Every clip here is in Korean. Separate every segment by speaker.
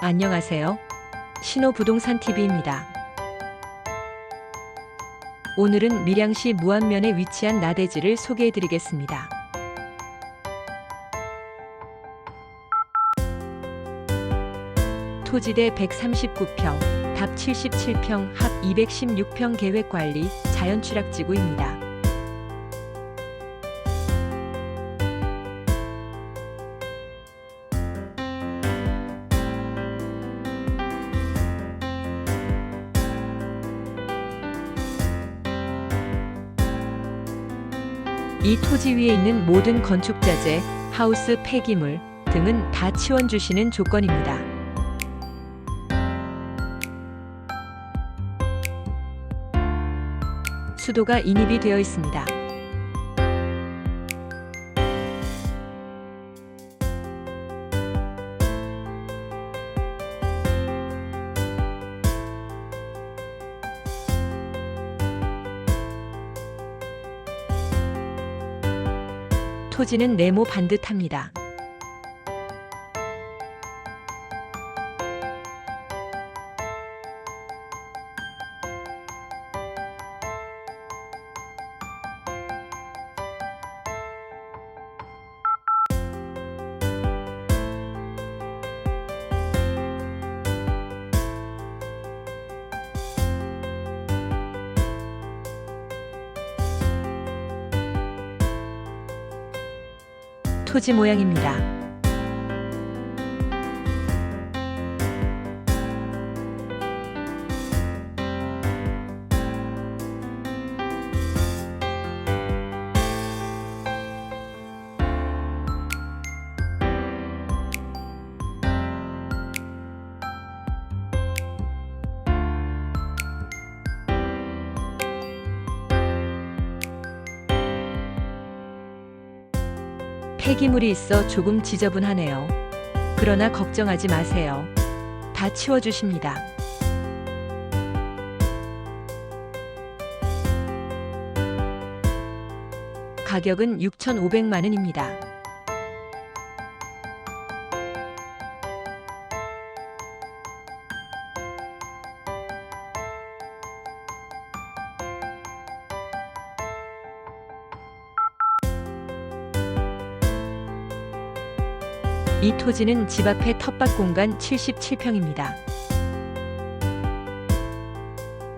Speaker 1: 안녕하세요. 신호부동산 TV입니다. 오늘은 밀양시 무안면에 위치한 나대지를 소개해 드리겠습니다. 토지대 139평, 답 77평, 합 216평 계획관리 자연취락지구입니다. 이 토지 위에 있는 모든 건축자재, 하우스 폐기물 등은 다 치워주시는 조건입니다. 수도가 인입이 되어 있습니다. 토지는 네모 반듯합니다. 토지 모양입니다. 폐기물이 있어 조금 지저분하네요. 그러나 걱정하지 마세요. 다 치워주십니다. 가격은 6,500만 원입니다. 이 토지는 집 앞에 텃밭 공간 77평입니다.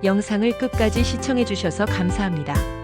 Speaker 1: 영상을 끝까지 시청해 주셔서 감사합니다.